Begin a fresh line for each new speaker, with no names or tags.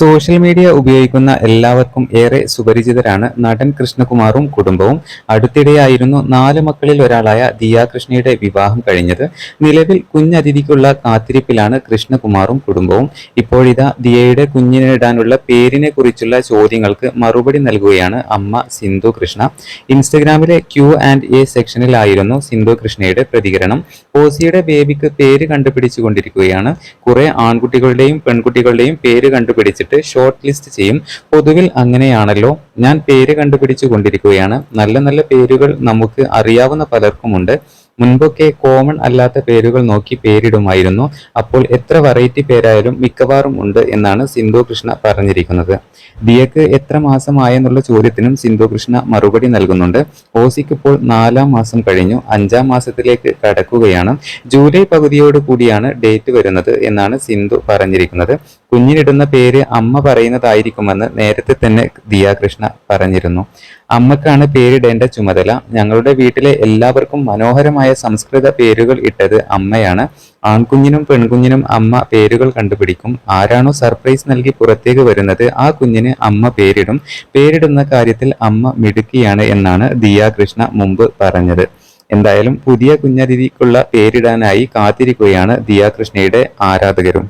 Social media ഉപയോഗിക്കുന്ന എല്ലാവർക്കും ഏറെ സുപരിചിതരാണ് നടൻ കൃഷ്ണകുമാറും കുടുംബവും. അടുത്തിടെയായിരുന്നു നാല് മക്കളിൽ ഒരാളായ ദിയ കൃഷ്ണയുടെ വിവാഹം കഴിഞ്ഞത്. നിലവിൽ കുഞ്ഞതിഥിക്കുള്ള കാത്തിരിപ്പിലാണ് കൃഷ്ണകുമാറും കുടുംബവും. ഇപ്പോഴിതാ ദിയയുടെ കുഞ്ഞിനിടാനുള്ള പേരിനെ കുറിച്ചുള്ള ചോദ്യങ്ങൾക്ക് മറുപടി നൽകുകയാണ് അമ്മ സിന്ധു കൃഷ്ണ. ഇൻസ്റ്റഗ്രാമിലെ ക്യൂ ആൻഡ് എ സെക്ഷനിലായിരുന്നു സിന്ധു കൃഷ്ണയുടെ പ്രതികരണം. ഓസിയുടെ ബേബിക്ക് പേര് കണ്ടുപിടിച്ചു കൊണ്ടിരിക്കുകയാണ് കുറെ ആൺകുട്ടികളുടെയും പെൺകുട്ടികളുടെയും പേര് കണ്ടുപിടിച്ചിട്ട് ഷോർട്ട് ലിസ്റ്റ് ചെയ്യും. പൊതുവിൽ അങ്ങനെയാണല്ലോ. ഞാൻ പേര് കണ്ടുപിടിച്ചു കൊണ്ടിരിക്കുകയാണ്. നല്ല നല്ല പേരുകൾ നമുക്ക് അറിയാവുന്ന പലർക്കുമുണ്ട്. മുൻപൊക്കെ കോമൺ അല്ലാത്ത പേരുകൾ നോക്കി പേരിടുമായിരുന്നു. അപ്പോൾ എത്ര വെറൈറ്റി പേരായാലും മിക്കവാറും ഉണ്ട് എന്നാണ് സിന്ധു കൃഷ്ണ പറഞ്ഞിരിക്കുന്നത്. ദിയക്ക് എത്ര മാസമായെന്നുള്ള ചോദ്യത്തിനും സിന്ധു കൃഷ്ണ മറുപടി നൽകുന്നുണ്ട്. ഓസിക്ക് ഇപ്പോൾ നാലാം മാസം കഴിഞ്ഞു. അഞ്ചാം മാസത്തിലേക്ക് കടക്കുകയാണ്. ജൂലൈ പകുതിയോട് കൂടിയാണ് ഡേറ്റ് വരുന്നത് എന്നാണ് സിന്ധു പറഞ്ഞിരിക്കുന്നത്. കുഞ്ഞിനിടുന്ന പേര് അമ്മ പറയുന്നതായിരിക്കുമെന്ന് നേരത്തെ തന്നെ ദിയ കൃഷ്ണ പറഞ്ഞിരുന്നു. അമ്മക്കാണ് പേരിടേണ്ട ചുമതല. ഞങ്ങളുടെ വീട്ടിലെ എല്ലാവർക്കും മനോഹരമായ സംസ്കൃത പേരുകൾ ഇട്ടത് അമ്മയാണ്. ആൺകുഞ്ഞിനും പെൺകുഞ്ഞിനും അമ്മ പേരുകൾ കണ്ടുപിടിക്കും. ആരാണോ സർപ്രൈസ് നൽകി പുറത്തേക്ക് വരുന്നത് ആ കുഞ്ഞിന് അമ്മ പേരിടും. പേരിടുന്ന കാര്യത്തിൽ അമ്മ മിടുക്കിയാണ് എന്നാണ് ദിയ കൃഷ്ണ മുമ്പ് പറഞ്ഞത്. എന്തായാലും പുതിയ കുഞ്ഞതിഥിക്കുള്ള പേരിടാനായി കാത്തിരിക്കുകയാണ് ദിയ കൃഷ്ണയുടെ ആരാധകരും.